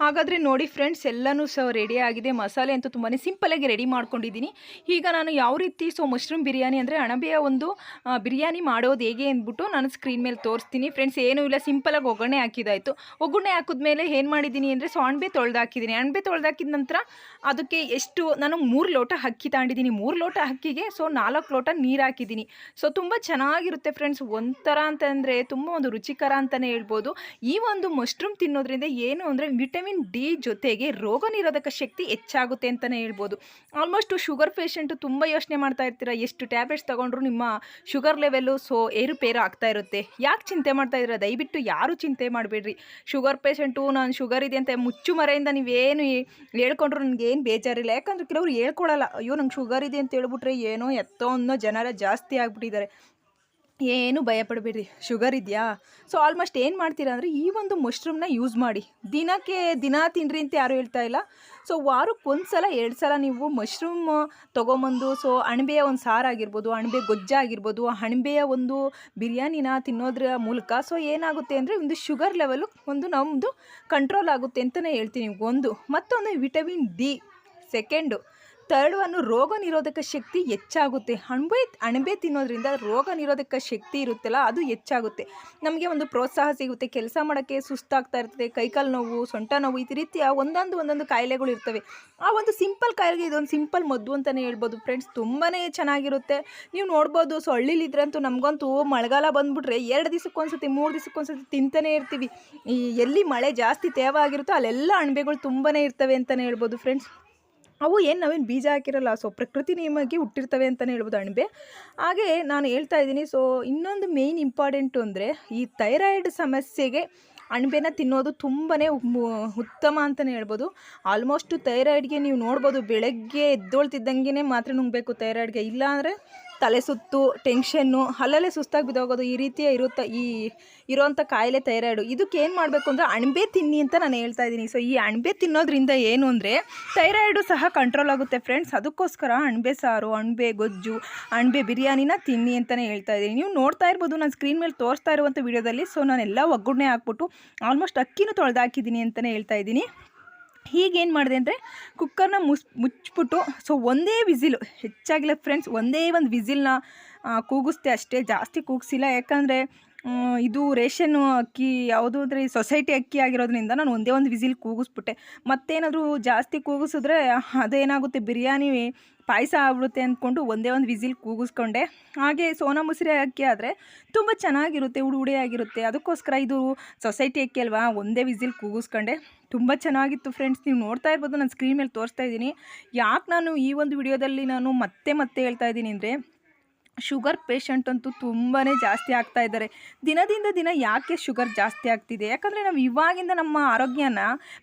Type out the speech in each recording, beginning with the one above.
ಹಾಗಾದರೆ ನೋಡಿ ಫ್ರೆಂಡ್ಸ್ ಎಲ್ಲನೂ ಸಹ ರೆಡಿ ಆಗಿದೆ. ಮಸಾಲೆ ಅಂತೂ ತುಂಬಾ ಸಿಂಪಲಾಗಿ ರೆಡಿ ಮಾಡ್ಕೊಂಡಿದ್ದೀನಿ. ಈಗ ನಾನು ಯಾವ ರೀತಿ ಸೊ ಮಶ್ರೂಮ್ ಬಿರಿಯಾನಿ ಅಂದರೆ ಅಣಬೆಯ ಒಂದು ಬಿರಿಯಾನಿ ಮಾಡೋದು ಹೇಗೆ ಅಂದ್ಬಿಟ್ಟು ನಾನು ಸ್ಕ್ರೀನ್ ಮೇಲೆ ತೋರಿಸ್ತೀನಿ. ಫ್ರೆಂಡ್ಸ್ ಏನೂ ಇಲ್ಲ ಸಿಂಪಲಾಗಿ ಒಗ್ಗರಣೆ ಹಾಕಿದಾಯಿತು ಒಗ್ಗರಣೆ ಹಾಕಿದ್ಮೇಲೆ ಏನು ಮಾಡಿದ್ದೀನಿ ಅಂದರೆ ಸೊ ಅಣಬೆ ತೊಳೆದಾಕಿದ್ದೀನಿ ಅಣಬೆ ತೊಳೆದಾಕಿದ ನಂತರ ಅದಕ್ಕೆ ಎಷ್ಟು, ನಾನು ಮೂರು ಲೋಟ ಅಕ್ಕಿ ತಗೊಂಡಿದ್ದೀನಿ. ಮೂರು ಲೋಟ ಅಕ್ಕಿಗೆ ಸೊ ನಾಲ್ಕು ಲೋಟ ನೀರು ಹಾಕಿದ್ದೀನಿ. ಸೊ ತುಂಬ ಚೆನ್ನಾಗಿರುತ್ತೆ ಫ್ರೆಂಡ್ಸ್ ಒಂಥರ ಅಂತಂದರೆ ತುಂಬ ಒಂದು ರುಚಿಕರ ಅಂತಲೇ ಹೇಳ್ಬೋದು. ಈ ಒಂದು ಮಶ್ರೂಮ್ ತಿನ್ನೋದ್ರಿಂದ ಏನು ಅಂದರೆ ವಿಟಮಿನ್ ಡಿ ಜೊತೆಗೆ ರೋಗ ನಿರೋಧಕ ಶಕ್ತಿ ಹೆಚ್ಚಾಗುತ್ತೆ ಅಂತಲೇ ಹೇಳ್ಬೋದು. ಆಲ್ಮೋಸ್ಟ್ ಶುಗರ್ ಪೇಷಂಟು ತುಂಬ ಯೋಚನೆ ಮಾಡ್ತಾ ಇರ್ತೀರ? ಎಷ್ಟು ಟ್ಯಾಬ್ಲೆಟ್ಸ್ ತೊಗೊಂಡ್ರು ನಿಮ್ಮ ಶುಗರ್ ಲೆವೆಲ್ಲು ಸೊ ಏರುಪೇರು ಆಗ್ತಾ ಇರುತ್ತೆ. ಯಾಕೆ ಚಿಂತೆ ಮಾಡ್ತಾ ಇದ್ದೀರಾ? ದಯವಿಟ್ಟು ಯಾರು ಚಿಂತೆ ಮಾಡಬೇಡ್ರಿ. ಶುಗರ್ ಪೇಷಂಟು ನಾನು ಶುಗರ್ ಇದೆ ಅಂತ ಮುಚ್ಚು ಮರೆಯಿಂದ ನೀವೇನು ಹೇಳ್ಕೊಂಡ್ರು ನನಗೇನು ಬೇಜಾರಿಲ್ಲ. ಯಾಕಂದ್ರೆ ಕೆಲವರು ಹೇಳ್ಕೊಳ್ಳಲ್ಲ ಅಯ್ಯೋ ನಂಗೆ ಶುಗರ್ ಇದೆ ಅಂತ ಹೇಳ್ಬಿಟ್ರೆ ಏನೋ ಎತ್ತೋ ಅನ್ನೋ ಜನರ ಜಾಸ್ತಿ ಆಗ್ಬಿಟ್ಟಿದ್ದಾರೆ. ಏನು ಭಯಪಡಬೇಡ್ರಿ ಶುಗರ್ ಇದೆಯಾ? ಸೊ ಆಲ್ಮೋಸ್ಟ್ ಏನು ಮಾಡ್ತೀರಾ ಅಂದರೆ ಈ ಒಂದು ಮಶ್ರೂಮ್ನ ಯೂಸ್ ಮಾಡಿ. ದಿನಕ್ಕೆ ದಿನ ತಿನ್ನಿರಿ ಅಂತ ಯಾರೂ ಹೇಳ್ತಾ ಇಲ್ಲ. ಸೊ ವಾರಕ್ಕೆ ಒಂದು ಸಲ ಎರಡು ಸಲ ನೀವು ಮಶ್ರೂಮ್ ತೊಗೊಂಬಂದು ಸೊ ಅಣಬೆಯ ಒಂದು ಸಾರಾಗಿರ್ಬೋದು ಅಣಬೆ ಗೊಜ್ಜಾಗಿರ್ಬೋದು ಅಣಬೆಯ ಒಂದು ಬಿರಿಯಾನಿನ ತಿನ್ನೋದ್ರ ಮೂಲಕ ಸೊ ಏನಾಗುತ್ತೆ ಅಂದರೆ ಒಂದು ಶುಗರ್ ಲೆವೆಲು ಒಂದು ನಮ್ಮದು ಕಂಟ್ರೋಲ್ ಆಗುತ್ತೆ ಅಂತಲೇ ಹೇಳ್ತೀನಿ. ಒಂದು, ಮತ್ತೊಂದು ವಿಟಮಿನ್ ಡಿ ಸೆಕೆಂಡು ಥರ್ಡ್ ಒಂದು ರೋಗ ನಿರೋಧಕ ಶಕ್ತಿ ಹೆಚ್ಚಾಗುತ್ತೆ. ಅಣಬೆ ಅಣಬೆ ತಿನ್ನೋದ್ರಿಂದ ರೋಗ ನಿರೋಧಕ ಶಕ್ತಿ ಇರುತ್ತಲ್ಲ, ಅದು ಹೆಚ್ಚಾಗುತ್ತೆ. ನಮಗೆ ಒಂದು ಪ್ರೋತ್ಸಾಹ ಸಿಗುತ್ತೆ. ಕೆಲಸ ಮಾಡೋಕ್ಕೆ ಸುಸ್ತಾಗ್ತಾ ಇರ್ತದೆ. ಕೈಕಾಲು ನೋವು, ಸೊಂಟ ನೋವು, ಈ ರೀತಿಯ ಒಂದೊಂದು ಒಂದೊಂದು ಕಾಯಿಲೆಗಳು ಇರ್ತವೆ. ಆ ಒಂದು ಸಿಂಪಲ್ ಕಾಯಿಲೆಗೆ ಇದೊಂದು ಸಿಂಪಲ್ ಮದ್ದು ಅಂತಲೇ ಹೇಳ್ಬೋದು. ಫ್ರೆಂಡ್ಸ್ ತುಂಬಾ ಚೆನ್ನಾಗಿರುತ್ತೆ. ನೀವು ನೋಡ್ಬೋದು ಸೊ ಹಳ್ಳಿಲಿದ್ರಂತೂ ನಮಗಂತೂ ಮಳೆಗಾಲ ಬಂದುಬಿಟ್ರೆ ಎರಡು ದಿವಸಕ್ಕೊಂದ್ಸತಿ, ಮೂರು ದಿವಸಕ್ಕೊಂದ್ಸತಿ ತಿಂತಾನೆ ಇರ್ತೀವಿ. ಈ, ಎಲ್ಲಿ ಮಳೆ ಜಾಸ್ತಿ ತೇವ ಆಗಿರುತ್ತೋ ಅಲ್ಲೆಲ್ಲ ಅಣಬೆಗಳು ತುಂಬಾ ಇರ್ತವೆ ಅಂತಲೇ ಹೇಳ್ಬೋದು. ಫ್ರೆಂಡ್ಸ್ ಅವು ಏನು ನಾವೇನು ಬೀಜ ಹಾಕಿರಲ್ಲ ಸೊ ಪ್ರಕೃತಿ ನಿಯಮಕ್ಕೆ ಹುಟ್ಟಿರ್ತವೆ ಅಂತಲೇ ಹೇಳ್ಬೋದು ಅಣಬೆ. ಹಾಗೆ ನಾನು ಹೇಳ್ತಾ ಇದ್ದೀನಿ ಸೊ ಇನ್ನೊಂದು ಮೇಯ್ನ್ ಇಂಪಾರ್ಟೆಂಟು ಅಂದರೆ ಈ ಥೈರಾಯ್ಡ್ ಸಮಸ್ಯೆಗೆ ಅಣಬೆನ ತಿನ್ನೋದು ತುಂಬಾ ಉತ್ತಮ ಅಂತಲೇ ಹೇಳ್ಬೋದು. ಆಲ್ಮೋಸ್ಟು ಥೈರಾಯ್ಡ್ಗೆ ನೀವು ನೋಡ್ಬೋದು ಬೆಳಗ್ಗೆ ಎದ್ದೋಳ್ತಿದ್ದಂಗೆ ಮಾತ್ರ ನುಂಗಬೇಕು ಥೈರಾಯ್ಡ್ಗೆ ಇಲ್ಲಾಂದರೆ ತಲೆ ಸುತ್ತು ಟೆನ್ಷನ್ನು ಅಲ್ಲಲ್ಲೇ ಸುಸ್ತಾಗಿ ಬಿದ್ದೋಗೋದು ಈ ರೀತಿಯ ಇರುತ್ತೆ ಈ ಇರೋವಂಥ ಕಾಯಿಲೆ ಥೈರಾಯ್ಡು. ಇದಕ್ಕೆ ಏನು ಮಾಡಬೇಕು ಅಂದರೆ ಅಣಬೆ ತಿನ್ನಿ ಅಂತ ನಾನು ಹೇಳ್ತಾ ಇದ್ದೀನಿ. ಸೊ ಈ ಅಣಬೆ ತಿನ್ನೋದ್ರಿಂದ ಏನು ಅಂದರೆ ಥೈರಾಯ್ಡು ಸಹ ಕಂಟ್ರೋಲ್ ಆಗುತ್ತೆ ಫ್ರೆಂಡ್ಸ್ ಅದಕ್ಕೋಸ್ಕರ ಅಣಬೆ ಸಾರು, ಅಣಬೆ ಗೊಜ್ಜು, ಅಣಬೆ ಬಿರಿಯಾನಿನ ತಿನ್ನಿ ಅಂತಲೇ ಹೇಳ್ತಾ ಇದ್ದೀನಿ. ನೀವು ನೋಡ್ತಾ ಇರ್ಬೋದು, ನಾನು ಸ್ಕ್ರೀನ್ ಮೇಲೆ ತೋರಿಸ್ತಾ ಇರುವಂಥ ವಿಡಿಯೋದಲ್ಲಿ ಸೊ ನಾನೆಲ್ಲ ಒಗ್ಗರಣೆ ಹಾಕ್ಬಿಟ್ಟು ಆಲ್ಮೋಸ್ಟ್ ಅಕ್ಕಿನೂ ತೊಳೆದಾಕಿದ್ದೀನಿ ಅಂತಲೇ ಹೇಳ್ತಾ ಇದ್ದೀನಿ. ಹೀಗೇನು ಮಾಡಿದೆ ಅಂದರೆ ಕುಕ್ಕರ್ನ ಮುಸ್, ಮುಚ್ಚಿಬಿಟ್ಟು ಸೊ ಒಂದೇ ವಿಸಿಲು, ಹೆಚ್ಚಾಗಿಲ್ಲ ಫ್ರೆಂಡ್ಸ್ ಒಂದೇ ಒಂದು ವಿಸಿಲ್ನ ಕೂಗಿಸ್ದೆ ಅಷ್ಟೇ ಜಾಸ್ತಿ ಕೂಗಿಸಿಲ್ಲ. ಯಾಕಂದರೆ ಇದು ರೇಷನ್ ಅಕ್ಕಿ, ಯಾವುದು ಅಂದರೆ ಸೊಸೈಟಿ ಅಕ್ಕಿ ಆಗಿರೋದ್ರಿಂದ ನಾನು ಒಂದೇ ಒಂದು ವಿಸಿಲ್ ಕೂಗಿಸ್ಬಿಟ್ಟೆ. ಮತ್ತೇನಾದರೂ ಜಾಸ್ತಿ ಕೂಗಿಸಿದ್ರೆ ಅದೇನಾಗುತ್ತೆ, ಬಿರಿಯಾನಿ ಪಾಯಸ ಆಗ್ಬಿಡುತ್ತೆ ಅಂದ್ಕೊಂಡು ಒಂದೇ ಒಂದು ವಿಸಿಲ್ ಕೂಗಿಸ್ಕೊಂಡೆ. ಹಾಗೆ ಸೋನಾ ಮುಸ್ರಿ ಅಕ್ಕಿ ಆದರೆ ತುಂಬ ಚೆನ್ನಾಗಿರುತ್ತೆ ಉಡು ಆಗಿರುತ್ತೆ. ಅದಕ್ಕೋಸ್ಕರ ಇದು ಸೊಸೈಟಿ ಅಕ್ಕಿ ಅಲ್ವಾ, ಒಂದೇ ವಿಸಿಲ್ ಕೂಗಿಸ್ಕೊಂಡೆ. ತುಂಬ ಚೆನ್ನಾಗಿತ್ತು ಫ್ರೆಂಡ್ಸ್, ನೀವು ನೋಡ್ತಾ ಇರ್ಬೋದು, ನಾನು ಸ್ಕ್ರೀನ್ ಮೇಲೆ ತೋರಿಸ್ತಾ ಇದ್ದೀನಿ. ಯಾಕೆ ನಾನು ಈ ಒಂದು ವಿಡಿಯೋದಲ್ಲಿ ನಾನು ಮತ್ತೆ ಮತ್ತೆ ಹೇಳ್ತಾ ಇದ್ದೀನಿ ಅಂದರೆ ಶುಗರ್ ಪೇಷಂಟ್ ಅಂತೂ ತುಂಬಾ ಜಾಸ್ತಿ ಆಗ್ತಾ ಇದ್ದಾರೆ. ದಿನದಿಂದ ದಿನ ಯಾಕೆ ಶುಗರ್ ಜಾಸ್ತಿ ಆಗ್ತಿದೆ? ಯಾಕಂದರೆ ನಾವು ಇವಾಗಿಂದ ನಮ್ಮ ಆರೋಗ್ಯನ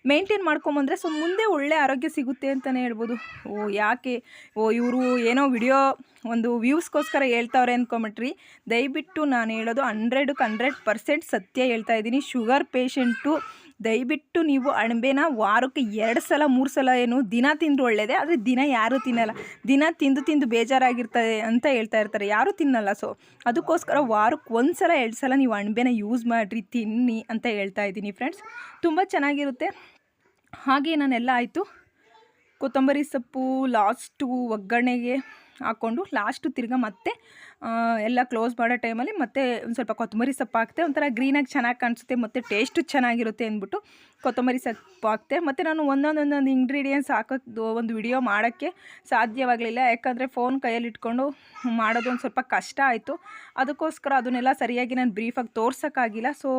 ಮೇಂಟೈನ್ ಮಾಡ್ಕೊಂಬಂದರೆ ಸೊ ಮುಂದೆ ಒಳ್ಳೆ ಆರೋಗ್ಯ ಸಿಗುತ್ತೆ ಅಂತಲೇ ಹೇಳ್ಬೋದು. ಓ, ಯಾಕೆ? ಓ, ಇವರು ಏನೋ ವಿಡಿಯೋ ಒಂದು ವ್ಯೂಸ್ಗೋಸ್ಕರ ಹೇಳ್ತಾವ್ರೆ ಅಂದ್ಕೊಂಬಿಟ್ರಿ ದಯವಿಟ್ಟು ನಾನು ಹೇಳೋದು ಹಂಡ್ರೆಡಕ್ಕೆ ಹಂಡ್ರೆಡ್ ಪರ್ಸೆಂಟ್ ಸತ್ಯ ಹೇಳ್ತಾ ಇದ್ದೀನಿ. ಶುಗರ್ ಪೇಷಂಟು ದಯವಿಟ್ಟು ನೀವು ಅಣಬೆನ ವಾರಕ್ಕೆ ಎರಡು ಸಲ, ಮೂರು ಸಲ ಏನು ದಿನ ತಿಂದರೂ ಒಳ್ಳೆಯದೇ ಆದರೆ ದಿನ ಯಾರೂ ತಿನ್ನಲ್ಲ. ದಿನ ತಿಂದು ತಿಂದು ಬೇಜಾರಾಗಿರ್ತದೆ ಅಂತ ಹೇಳ್ತಾ ಇರ್ತಾರೆ. ಯಾರೂ ತಿನ್ನಲ್ಲ. ಸೊ ಅದಕ್ಕೋಸ್ಕರ ವಾರಕ್ಕೆ ಒಂದು ಸಲ, ಎರಡು ಸಲ ನೀವು ಅಣಬೆನ ಯೂಸ್ ಮಾಡಿರಿ, ತಿನ್ನಿ ಅಂತ ಹೇಳ್ತಾ ಇದ್ದೀನಿ ಫ್ರೆಂಡ್ಸ್ ತುಂಬ ಚೆನ್ನಾಗಿರುತ್ತೆ. ಹಾಗೆ ನಾನೆಲ್ಲ ಆಯಿತು. ಕೊತ್ತಂಬರಿ ಸೊಪ್ಪು ಲಾಸ್ಟು ಒಗ್ಗರಣೆಗೆ ಹಾಕ್ಕೊಂಡು ಲಾಸ್ಟು ತಿರ್ಗಾ ಮತ್ತೆ ಎಲ್ಲ ಕ್ಲೋಸ್ ಮಾಡೋ ಟೈಮಲ್ಲಿ ಮತ್ತೆ ಒಂದು ಸ್ವಲ್ಪ ಕೊತ್ತಂಬರಿ ಸೊಪ್ಪು ಹಾಕ್ತೆ. ಒಂಥರ ಗ್ರೀನಾಗಿ ಚೆನ್ನಾಗಿ ಕಾಣಿಸುತ್ತೆ, ಮತ್ತು ಟೇಸ್ಟು ಚೆನ್ನಾಗಿರುತ್ತೆ ಅಂದ್ಬಿಟ್ಟು ಕೊತ್ತಂಬರಿ ಸೊಪ್ಪು ಹಾಕ್ತೆ. ಮತ್ತು ನಾನು ಒಂದೊಂದೊಂದೊಂದು ಒಂದೊಂದು ಇಂಗ್ರೀಡಿಯೆಂಟ್ಸ್ ಹಾಕೋದು, ಒಂದು ವಿಡಿಯೋ ಮಾಡೋಕ್ಕೆ ಸಾಧ್ಯವಾಗಲಿಲ್ಲ. ಯಾಕಂದರೆ ಫೋನ್ ಕೈಯಲ್ಲಿ ಇಟ್ಕೊಂಡು ಮಾಡೋದು ಒಂದು ಸ್ವಲ್ಪ ಕಷ್ಟ ಆಯಿತು. ಅದಕ್ಕೋಸ್ಕರ ಅದನ್ನೆಲ್ಲ ಸರಿಯಾಗಿ ನಾನು ಬ್ರೀಫಾಗಿ ತೋರ್ಸೋಕ್ಕಾಗಿಲ್ಲ. ಸೊ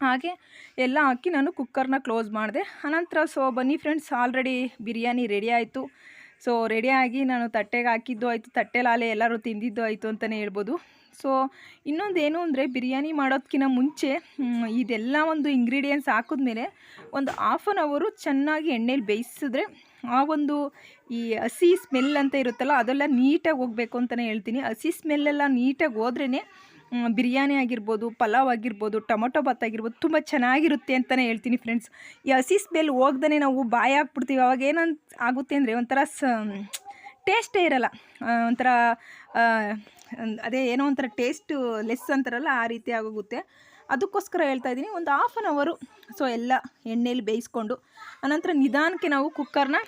ಹಾಗೆ ಎಲ್ಲ ಹಾಕಿ ನಾನು ಕುಕ್ಕರ್ನ ಕ್ಲೋಸ್ ಮಾಡಿದೆ. ಅನಂತರ ಸೊ ಬನ್ನಿ ಫ್ರೆಂಡ್ಸ್ ಆಲ್ರೆಡಿ ಬಿರಿಯಾನಿ ರೆಡಿ ಆಯಿತು. ಸೊ ರೆಡಿಯಾಗಿ ನಾನು ತಟ್ಟೆಗೆ ಹಾಕಿದ್ದು ಆಯಿತು. ತಟ್ಟೆಲಾಲೆ ಎಲ್ಲರೂ ತಿಂದಿದ್ದು ಆಯಿತು ಅಂತಲೇ ಹೇಳ್ಬೋದು. ಸೊ ಇನ್ನೊಂದು ಏನು ಅಂದರೆ ಬಿರಿಯಾನಿ ಮಾಡೋದಕ್ಕಿಂತ ಮುಂಚೆ ಇದೆಲ್ಲ ಒಂದು ಇಂಗ್ರೀಡಿಯೆಂಟ್ಸ್ ಹಾಕಿದ್ಮೇಲೆ ಒಂದು ಹಾಫ್ ಆನ್ ಅವರು ಚೆನ್ನಾಗಿ ಎಣ್ಣೆಲಿ ಬೇಯಿಸಿದ್ರೆ ಆ ಒಂದು ಈ ಹಸಿ ಸ್ಮೆಲ್ ಅಂತ ಇರುತ್ತಲ್ಲ, ಅದೆಲ್ಲ ನೀಟಾಗಿ ಹೋಗಬೇಕು ಅಂತಲೇ ಹೇಳ್ತೀನಿ. ಹಸಿ ಸ್ಮೆಲ್ಲೆಲ್ಲ ನೀಟಾಗಿ ಹೋದ್ರೇ ಬಿರಿಯಾನಿ ಆಗಿರ್ಬೋದು, ಪಲಾವ್ ಆಗಿರ್ಬೋದು, ಟೊಮೊಟೊ ಬಾತ್ ಆಗಿರ್ಬೋದು ತುಂಬ ಚೆನ್ನಾಗಿರುತ್ತೆ ಅಂತಲೇ ಹೇಳ್ತೀನಿ ಫ್ರೆಂಡ್ಸ್ ಈ ಹಸಿ ಸ್ಮೆಲ್ ಹೋಗ್ದೇ ನಾವು ಬಾಯಿ ಹಾಕ್ಬಿಡ್ತೀವಿ. ಅವಾಗ ಏನಂತ ಆಗುತ್ತೆ ಅಂದರೆ ಒಂಥರ ಸ ಟೇಸ್ಟೇ ಇರಲ್ಲ. ಒಂಥರ ಅದೇ ಏನೋ ಒಂಥರ ಟೇಸ್ಟು ಲೆಸ್ ಅಂತಾರಲ್ಲ ಆ ರೀತಿ ಆಗೋಗುತ್ತೆ. ಅದಕ್ಕೋಸ್ಕರ ಹೇಳ್ತಾ ಇದ್ದೀನಿ, ಒಂದು ಹಾಫ್ ಆನ್ ಅವರು ಸೊ ಎಲ್ಲ ಎಣ್ಣೆಯಲ್ಲಿ ಬೇಯಿಸ್ಕೊಂಡು, ಆನಂತರ ನಿಧಾನಕ್ಕೆ ನಾವು ಕುಕ್ಕರ್ನ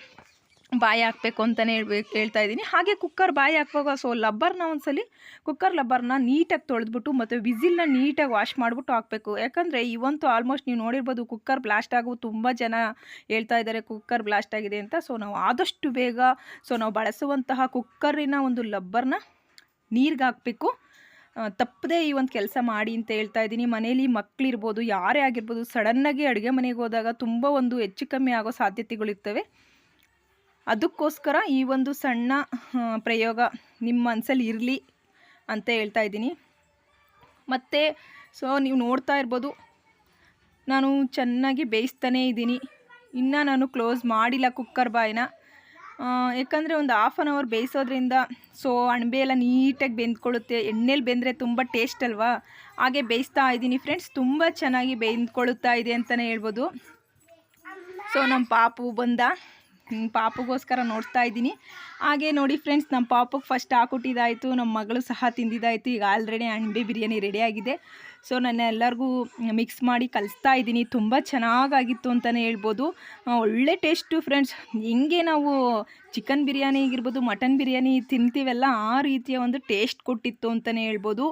ಬಾಯಿ ಹಾಕಬೇಕು ಅಂತಲೇ ಹೇಳ್ಬೇಕು ಹೇಳ್ತಾ ಇದ್ದೀನಿ. ಹಾಗೆ ಕುಕ್ಕರ್ ಬಾಯಿ ಹಾಕುವಾಗ ಸೊ ಲಬ್ಬರ್ನ ಒಂದ್ಸಲಿ ಕುಕ್ಕರ್ ಲಬ್ಬರ್ನ ನೀಟಾಗಿ ತೊಳೆದ್ಬಿಟ್ಟು ಮತ್ತು ವಿಸಿಲ್ನ ನೀಟಾಗಿ ವಾಶ್ ಮಾಡಿಬಿಟ್ಟು ಹಾಕಬೇಕು. ಯಾಕಂದರೆ ಇವಂತೂ ಆಲ್ಮೋಸ್ಟ್ ನೀವು ನೋಡಿರ್ಬೋದು ಕುಕ್ಕರ್ ಬ್ಲಾಸ್ಟ್ ಆಗೋ ತುಂಬ ಜನ ಹೇಳ್ತಾ ಇದ್ದಾರೆ ಕುಕ್ಕರ್ ಬ್ಲಾಸ್ಟ್ ಆಗಿದೆ ಅಂತ. ಸೊ ನಾವು ಆದಷ್ಟು ಬೇಗ ಸೊ ನಾವು ಬಳಸುವಂತಹ ಕುಕ್ಕರಿನ ಒಂದು ಲಬ್ಬರ್ನ ನೀರಿಗೆ ಹಾಕಬೇಕು. ತಪ್ಪದೇ ಈ ಒಂದು ಕೆಲಸ ಮಾಡಿ ಅಂತ ಹೇಳ್ತಾ ಇದ್ದೀನಿ. ಮನೇಲಿ ಮಕ್ಕಳಿರ್ಬೋದು ಯಾರೇ ಆಗಿರ್ಬೋದು, ಸಡನ್ನಾಗಿ ಅಡುಗೆ ಮನೆಗೆ ಹೋದಾಗ ತುಂಬ ಒಂದು ಹೆಚ್ಚು ಕಮ್ಮಿ ಆಗೋ ಸಾಧ್ಯತೆಗಳಿರ್ತವೆ. ಅದಕ್ಕೋಸ್ಕರ ಈ ಒಂದು ಸಣ್ಣ ಪ್ರಯೋಗ ನಿಮ್ಮ ಮನಸ್ಸಲ್ಲಿ ಇರಲಿ ಅಂತ ಹೇಳ್ತಾ ಇದ್ದೀನಿ. ಮತ್ತು ಸೊ ನೀವು ನೋಡ್ತಾ ಇರ್ಬೋದು, ನಾನು ಚೆನ್ನಾಗಿ ಬೇಯಿಸ್ತಾನೇ ಇದ್ದೀನಿ. ಇನ್ನೂ ನಾನು ಕ್ಲೋಸ್ ಮಾಡಿಲ್ಲ ಕುಕ್ಕರ್ ಬಾಯಿನ. ಯಾಕಂದರೆ ಒಂದು ಹಾಫ್ ಆನ್ ಅವರ್ ಬೇಯಿಸೋದ್ರಿಂದ ಸೊ ಅಣಬೆ ಎಲ್ಲ ನೀಟಾಗಿ ಬೆಂದ್ಕೊಳ್ಳುತ್ತೆ. ಎಣ್ಣೆಲಿ ಬೆಂದರೆ ತುಂಬ ಟೇಸ್ಟ್ ಅಲ್ವಾ? ಹಾಗೆ ಬೇಯಿಸ್ತಾ ಇದ್ದೀನಿ ಫ್ರೆಂಡ್ಸ್ ತುಂಬ ಚೆನ್ನಾಗಿ ಬೆಂದ್ಕೊಳ್ಳುತ್ತಾ ಇದೆ ಅಂತಲೇ ಹೇಳ್ಬೋದು. ಸೊ ನಮ್ಮ ಪಾಪು ಬಂದ. ಪಾಪುಗೋಸ್ಕರ ನೋಡ್ತಾ ಇದ್ದೀನಿ. ಹಾಗೆ ನೋಡಿ ಫ್ರೆಂಡ್ಸ್ ನಮ್ಮ ಪಾಪಕ್ಕೆ ಫಸ್ಟ್ ಹಾಕೊಟ್ಟಿದ್ದಾಯಿತು ನಮ್ಮ ಮಗಳು ಸಹ ತಿಂದಿದ್ದಾಯಿತು ಈಗ ಆಲ್ರೆಡಿ ಅಣಬೆ ಬಿರಿಯಾನಿ ರೆಡಿಯಾಗಿದೆ ಸೊ ನಾನು ಎಲ್ಲರಿಗೂ ಮಿಕ್ಸ್ ಮಾಡಿ ಕಲಿಸ್ತಾ ಇದ್ದೀನಿ. ತುಂಬ ಚೆನ್ನಾಗಾಗಿತ್ತು ಅಂತಲೇ ಹೇಳ್ಬೋದು. ಒಳ್ಳೆ ಟೇಸ್ಟು ಫ್ರೆಂಡ್ಸ್ ಹೆಂಗೆ ನಾವು ಚಿಕನ್ ಬಿರಿಯಾನಿ ಆಗಿರ್ಬೋದು ಮಟನ್ ಬಿರಿಯಾನಿ ತಿಂತೀವಲ್ಲ, ಆ ರೀತಿಯ ಒಂದು ಟೇಸ್ಟ್ ಕೊಟ್ಟಿತ್ತು ಅಂತಲೇ ಹೇಳ್ಬೋದು.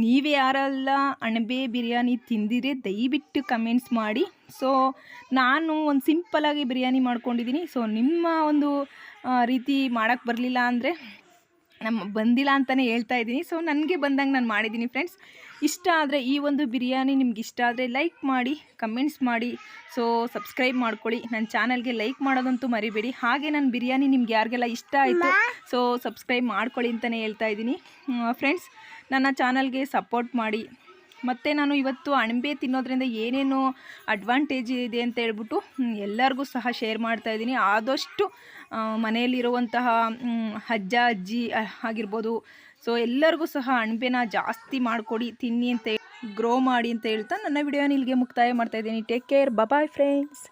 ನೀವೇ ಯಾರೆಲ್ಲ ಅಣಬೆ ಬಿರಿಯಾನಿ ತಿಂದಿರೆ ದಯವಿಟ್ಟು ಕಮೆಂಟ್ಸ್ ಮಾಡಿ. ಸೊ ನಾನು ಒಂದು ಸಿಂಪಲಾಗಿ ಬಿರಿಯಾನಿ ಮಾಡ್ಕೊಂಡಿದ್ದೀನಿ ಸೊ ನಿಮ್ಮ ಒಂದು ರೀತಿ ಮಾಡೋಕ್ಕೆ ಬರಲಿಲ್ಲ ಅಂದರೆ ನಮ್ಮ ಬಂದಿಲ್ಲ ಅಂತಲೇ ಹೇಳ್ತಾ ಇದ್ದೀನಿ. ಸೊ ನನಗೆ ಬಂದಂಗೆ ನಾನು ಮಾಡಿದ್ದೀನಿ ಫ್ರೆಂಡ್ಸ್ ಇಷ್ಟ ಆದರೆ ಈ ಒಂದು ಬಿರಿಯಾನಿ ನಿಮ್ಗೆ ಇಷ್ಟ ಆದರೆ ಲೈಕ್ ಮಾಡಿ ಕಮೆಂಟ್ಸ್ ಮಾಡಿ. ಸೊ ಸಬ್ಸ್ಕ್ರೈಬ್ ಮಾಡ್ಕೊಳ್ಳಿ. ನನ್ನ ಚಾನಲ್ಗೆ ಲೈಕ್ ಮಾಡೋದಂತೂ ಮರಿಬೇಡಿ. ಹಾಗೆ ನನ್ನ ಬಿರಿಯಾನಿ ನಿಮ್ಗೆ ಯಾರಿಗೆಲ್ಲ ಇಷ್ಟ ಆಯಿತು ಸೊ ಸಬ್ಸ್ಕ್ರೈಬ್ ಮಾಡ್ಕೊಳ್ಳಿ ಅಂತಲೇ ಹೇಳ್ತಾ ಇದ್ದೀನಿ. ಫ್ರೆಂಡ್ಸ್ ನನ್ನ ಚಾನಲ್ಗೆ ಸಪೋರ್ಟ್ ಮಾಡಿ. ಮತ್ತು ನಾನು ಇವತ್ತು ಅಣಬೆ ತಿನ್ನೋದ್ರಿಂದ ಏನೇನು ಅಡ್ವಾಂಟೇಜ್ ಇದೆ ಅಂತ ಹೇಳ್ಬಿಟ್ಟು ಎಲ್ಲರಿಗೂ ಸಹ ಶೇರ್ ಮಾಡ್ತಾ ಇದ್ದೀನಿ. ಆದಷ್ಟು ಮನೆಯಲ್ಲಿರುವಂತಹ ಅಜ್ಜ, ಅಜ್ಜಿ ಆಗಿರ್ಬೋದು. ಸೊ ಎಲ್ಲರಿಗೂ ಸಹ ಅಣಬೆನ ಜಾಸ್ತಿ ಮಾಡಿಕೊಡಿ, ತಿನ್ನಿ ಅಂತ ಗ್ರೋ ಮಾಡಿ ಅಂತ ಹೇಳ್ತಾ ನನ್ನ ವಿಡಿಯೋನ ಇಲ್ಲಿಗೆ ಮುಕ್ತಾಯ ಮಾಡ್ತಾ ಇದ್ದೀನಿ. Take care bye friends